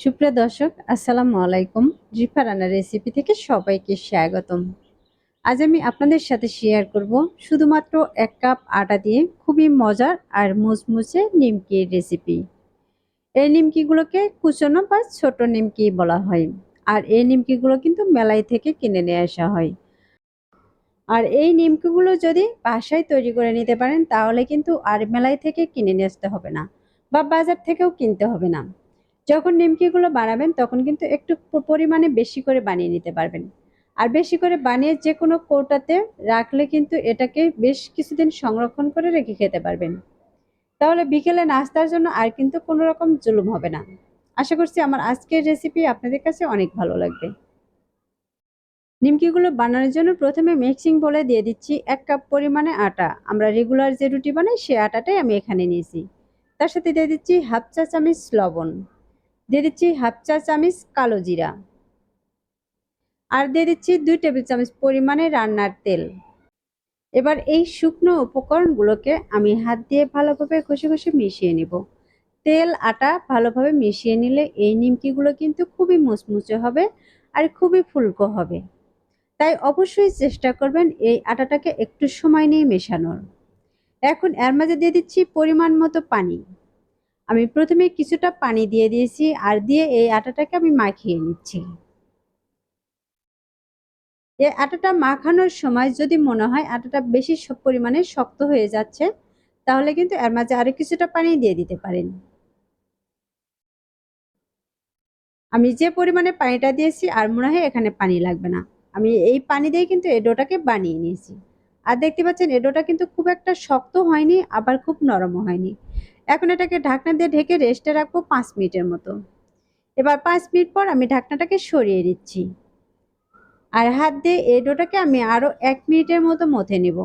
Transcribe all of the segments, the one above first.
সুপ্রিয় দর্শক, আসসালামু আলাইকুম। রিফা রান্নার রেসিপি থেকে সবাইকে স্বাগতম। আজ আমি আপনাদের সাথে শেয়ার করব শুধুমাত্র এক কাপ আটা দিয়ে খুবই মজার আর মুচমুচে নিমকির রেসিপি এই নিমকিগুলোকে কুচনো বা ছোট নিমকি বলা হয়। আর এই নিমকিগুলো কিন্তু মেলাই থেকে কিনে নিয়ে আসা হয়। আর এই নিমকিগুলো যদি বাসায় তৈরি করে নিতে পারেন, তাহলে কিন্তু আর মেলাই থেকে কিনে নিয়ে আসতে হবে না বা বাজার থেকেও কিনতে হবে না। যখন নিমকিগুলো বানাবেন, তখন কিন্তু একটু পরিমাণে বেশি করে বানিয়ে নিতে পারবেন। আর বেশি করে বানিয়ে যে কোনো কৌটাতে রাখলে কিন্তু এটাকে বেশ কিছুদিন সংরক্ষণ করে রেখে খেতে পারবেন। তাহলে বিকেলে নাস্তার জন্য আর কিন্তু কোনো রকম জুলুম হবে না। আশা করছি আমার আজকের রেসিপি আপনাদের কাছে অনেক ভালো লাগবে। নিমকিগুলো বানানোর জন্য প্রথমে মিক্সিং বলে দিয়ে দিচ্ছি এক কাপ পরিমাণে আটা। আমরা রেগুলার যে রুটি বানাই, সে আটাটাই আমি এখানে নিয়েছি। তার সাথে দিয়ে দিচ্ছি হাফ চা চামচ লবণ। দিয়ে দিচ্ছি হাফ চা চামচ কালো জিরা। আর দিয়ে দিচ্ছি দুই টেবিল চামচ পরিমাণে রান্নার তেল। এবার এই শুকনো উপকরণগুলোকে আমি হাত দিয়ে ভালোভাবে ঘষে ঘষে মিশিয়ে নিব। তেল, আটা ভালোভাবে মিশিয়ে নিলে এই নিমকিগুলো কিন্তু খুবই মুচমুচে হবে আর খুবই ফুলকো হবে। তাই অবশ্যই চেষ্টা করবেন এই আটাটাকে একটু সময় নিয়ে মেশানোর। এখন এর মাঝে দিয়ে দিচ্ছি পরিমাণ মতো পানি। আমি প্রথমে কিছুটা পানি দিয়ে দিয়েছি আর দিয়ে এই আটাটাকে আমি মাখিয়ে নিচ্ছি। এই আটাটা মাখানোর সময় যদি মনে হয় আটাটা বেশি পরিমাণে শক্ত হয়ে যাচ্ছে, তাহলে কিন্তু এর মাঝে আরও কিছুটা পানি দিয়ে দিতে পারেন। আমি যে পরিমাণে পানিটা দিয়েছি আর মনে হয় এখানে পানি লাগবে না। আমি এই পানি দিয়ে কিন্তু এই ডোটাকে বানিয়ে নিয়েছি। আর দেখতে পাচ্ছেন, এই ডোটা কিন্তু খুব একটা শক্ত হয়নি, আবার খুব নরমও হয়নি। এখন এটাকে ঢাকনা দিয়ে ঢেকে রেস্টে রাখব পাঁচ মিনিটের মতো। এবার পাঁচ মিনিট পর আমি ঢাকনাটাকে সরিয়ে দিচ্ছি আর হাত দিয়ে এই ডোটাকে আমি আরও এক মিনিটের মতো মথে নেব।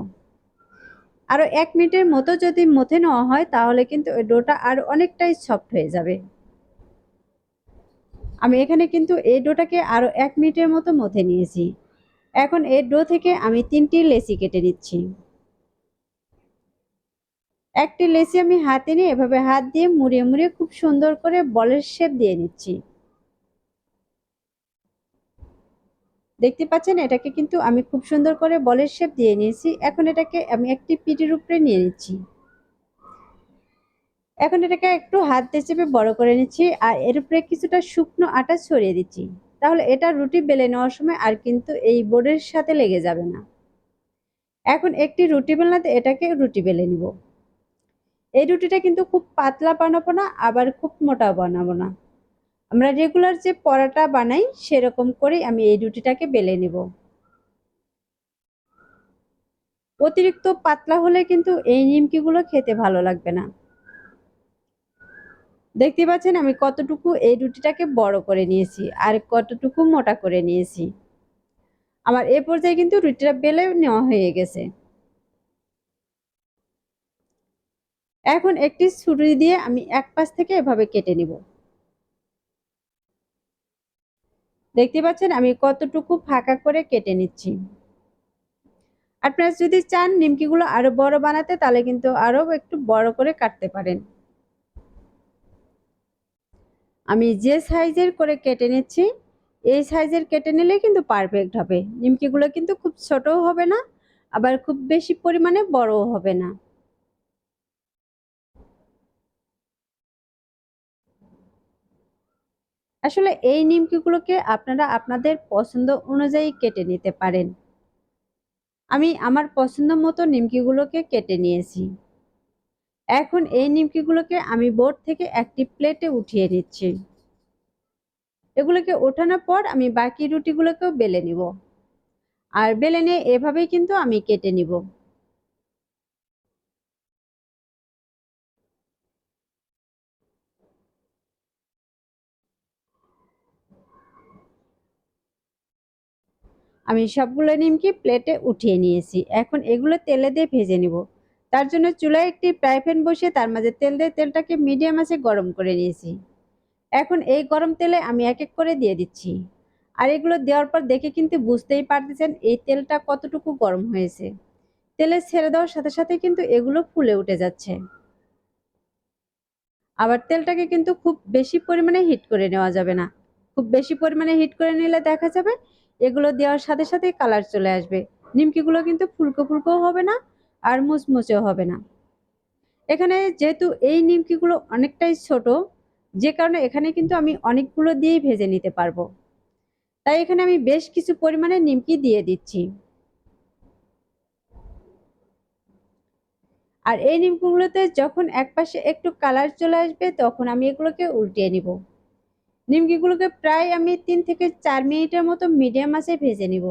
আরও এক মিনিটের মতো যদি মথে নেওয়া হয়, তাহলে কিন্তু ওই ডোটা আরও অনেকটাই সফট হয়ে যাবে। আমি এখানে কিন্তু এই ডোটাকে আরও এক মিনিটের মতো মথে নিয়েছি। এখন এই ডো থেকে আমি তিনটি লেসি কেটে নিচ্ছি। একটি লেচি আমি হাতে নিয়ে এভাবে হাত দিয়ে মুড়িয়ে মুড়িয়ে খুব সুন্দর করে বলের শেপ দিয়ে নিচ্ছি। দেখতে পাচ্ছেন, এটাকে কিন্তু আমি খুব সুন্দর করে বলের শেপ দিয়ে নিয়েছি। এখন এটাকে আমি একটি পিটির উপরে নিয়ে নিচ্ছি। এখন এটাকে একটু হাত দিয়ে চেপে বড় করে নিচ্ছি আর এর উপরে কিছুটা শুকনো আটা ছড়িয়ে দিচ্ছি। তাহলে এটা রুটি বেলে নেওয়ার সময় আর কিন্তু এই বোর্ডের সাথে লেগে যাবে না। এখন একটি রুটি বেলনাতে এটাকে রুটি বেলে নিব। এই রুটিটা কিন্তু খুব পাতলা বানাবো না, আবার খুব মোটা বানাবো না। আমরা রেগুলার যে পরাটা বানাই, সেরকম করেই আমি এই রুটিটাকে বেলে নেব। অতিরিক্ত পাতলা হলে কিন্তু এই নিমকিগুলো খেতে ভালো লাগবে না। দেখতে পাচ্ছেন আমি কতটুকু এই রুটিটাকে বড় করে নিয়েছি, আর কতটুকু মোটা করে নিয়েছি। আমার এ পর্যায়ে কিন্তু রুটিটা বেলে নেওয়া হয়ে গেছে। এখন একটি ছুরি দিয়ে আমি এক পাশ থেকে এভাবে কেটে নিব। দেখতে পাচ্ছেন, আমি কতটুকু ফাঁকা করে কেটে নিচ্ছি। আপনারা যদি চান নিমকিগুলো আরও বড় বানাতে, তাহলে কিন্তু আরও একটু বড় করে কাটতে পারেন। আমি যে সাইজের করে কেটে নিচ্ছি, এই সাইজের কেটে নিলে কিন্তু পারফেক্ট হবে। নিমকিগুলো কিন্তু খুব ছোটও হবে না, আবার খুব বেশি পরিমাণে বড়ও হবে না। আসলে এই নিমকিগুলোকে আপনারা আপনাদের পছন্দ অনুযায়ী কেটে নিতে পারেন। আমি আমার পছন্দ মতো নিমকিগুলোকে কেটে নিয়েছি। এখন এই নিমকিগুলোকে আমি বোর্ড থেকে একটি প্লেটে উঠিয়ে নিচ্ছি। এগুলোকে ওঠানোর পর আমি বাকি রুটিগুলোকেও বেলে নিব। আর বেলে নিয়ে এভাবেই কিন্তু আমি কেটে নিব। আমি সবগুলো নিমকি প্লেটে উঠিয়ে নিয়েছি। এখন এগুলো তেলে দিয়ে ভেজে নিব। তার জন্য চুলায় একটি ফ্রাই প্যান বসিয়ে তার মাঝে তেল দিয়ে তেলটাকে মিডিয়াম আছে গরম করে নিয়েছি। এখন এই গরম তেলে আমি এক এক করে দিয়ে দিচ্ছি। আর এগুলো দেওয়ার পর দেখে কিন্তু বুঝতেই পারতেছেন এই তেলটা কতটুকু গরম হয়েছে। তেলে ছেড়ে দেওয়ার সাথে সাথে কিন্তু এগুলো ফুলে উঠে যাচ্ছে। আবার তেলটাকে কিন্তু খুব বেশি পরিমাণে হিট করে নেওয়া যাবে না। খুব বেশি পরিমাণে হিট করে নিলে দেখা যাবে এগুলো দেওয়ার সাথে সাথে কালার চলে আসবে। নিমকিগুলো কিন্তু ফুলকো ফুলকো হবে না আর মুচমুচেও হবে না। এখানে যেহেতু এই নিমকিগুলো অনেকটাই ছোট, যে কারণে এখানে কিন্তু আমি অনেকগুলো দিয়েই ভেজে নিতে পারব। তাই এখানে আমি বেশ কিছু পরিমাণে নিমকি দিয়ে দিচ্ছি। আর এই নিমকিগুলোতে যখন একপাশে একটু কালার চলে আসবে, তখন আমি এগুলোকে উল্টিয়ে নিব। নিমকিগুলোকে প্রায় আমি তিন থেকে চার মিনিটের মতো মিডিয়াম আঁচে ভেজে নিব।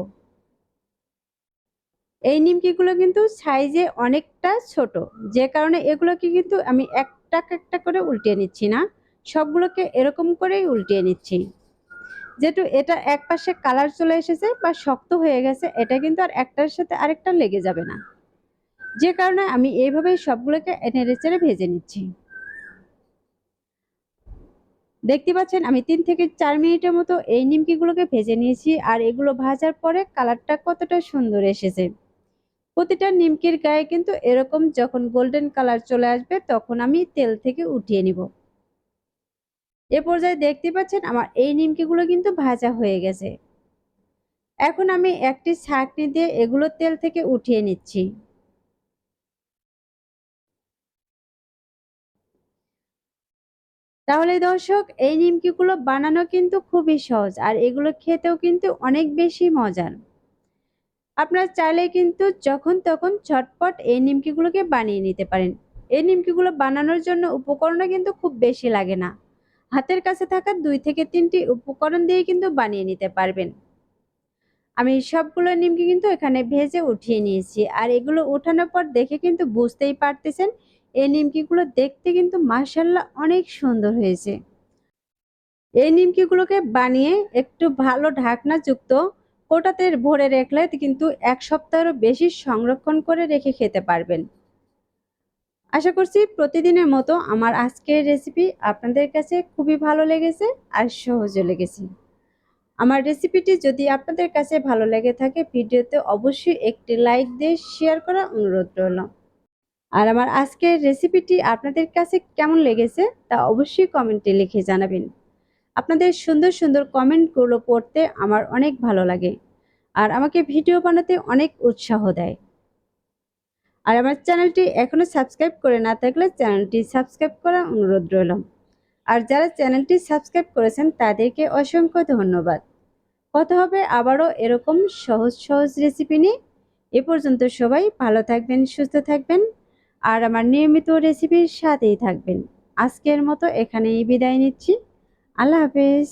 এই নিমকিগুলো কিন্তু সাইজে অনেকটা ছোট, যে কারণে এগুলোকে কিন্তু আমি একটা একটা করে উল্টিয়ে নিচ্ছি না, সবগুলোকে এরকম করেই উল্টিয়ে নিচ্ছি। যেহেতু এটা এক পাশে কালার চলে এসেছে বা শক্ত হয়ে গেছে, এটা কিন্তু আর একটার সাথে আরেকটা লেগে যাবে না। যে কারণে আমি এইভাবেই সবগুলোকে নেড়ে চেড়ে ভেজে নিচ্ছি। দেখতে পাচ্ছেন, আমি তিন থেকে চার মিনিটের মতো এই নিমকিগুলোকে ভেজে নিয়েছি আর এগুলো ভাজার পরে কালারটা কতটা সুন্দর এসেছে। প্রতিটা নিমকির গায়ে কিন্তু এরকম যখন গোল্ডেন কালার চলে আসবে তখন আমি তেল থেকে উঠিয়ে নিব। এ পর্যায়ে দেখতে পাচ্ছেন, আমার এই নিমকিগুলো কিন্তু ভাজা হয়ে গেছে। এখন আমি একটি ছাঁকনি দিয়ে এগুলো তেল থেকে উঠিয়ে নিচ্ছি। তাহলে দর্শক, এই নিমকিগুলো বানানো কিন্তু খুবই সহজ আর এগুলো খেতেও কিন্তু অনেক বেশি মজার। আপনারা চাইলে কিন্তু যখন তখন ঝটপট এই নিমকিগুলোকে বানিয়ে নিতে পারেন। এই নিমকিগুলো বানানোর জন্য উপকরণও কিন্তু খুব বেশি লাগে না। হাতের কাছে থাকা দুই থেকে তিনটি উপকরণ দিয়ে কিন্তু বানিয়ে নিতে পারবেন। আমি সবগুলো নিমকি কিন্তু এখানে ভেজে উঠিয়ে নিয়েছি আর এগুলো উঠানোর পর দেখে কিন্তু বুঝতেই পারতেছেন এই নিমকিগুলো দেখতে কিন্তু মার্শাল্লাহ অনেক সুন্দর হয়েছে। এই নিমকিগুলোকে বানিয়ে একটু ভালো ঢাকনা যুক্ত কোটাতে ভরে রাখলে কিন্তু এক সপ্তাহেরও বেশি সংরক্ষণ করে রেখে খেতে পারবেন। আশা করছি প্রতিদিনের মতো আমার আজকের রেসিপি আপনাদের কাছে খুবই ভালো লেগেছে আর সহজও লেগেছে। আমার রেসিপিটি যদি আপনাদের কাছে ভালো লেগে থাকে, ভিডিওতে অবশ্যই একটি লাইক দিয়ে শেয়ার করা অনুরোধ রইল। আর আমার আজকের রেসিপিটি আপনাদের কাছে কেমন লেগেছে তা অবশ্যই কমেন্টে লিখে জানাবেন। আপনাদের সুন্দর সুন্দর কমেন্টগুলো পড়তে আমার অনেক ভালো লাগে আর আমাকে ভিডিও বানাতে অনেক উৎসাহ দেয়। আর আমার চ্যানেলটি এখনও সাবস্ক্রাইব করে না থাকলে চ্যানেলটি সাবস্ক্রাইব করা অনুরোধ রইল। আর যারা চ্যানেলটি সাবস্ক্রাইব করেছেন তাদেরকে অসংখ্য ধন্যবাদ। কথা হবে আবারও এরকম সহজ সহজ রেসিপি নিয়ে। এ পর্যন্ত সবাই ভালো থাকবেন, সুস্থ থাকবেন। আর আমার নিয়মিত রেসিপির সাথেই থাকবেন। আজকের মতো এখানেই বিদায় নিচ্ছি। আল্লাহ হাফেজ।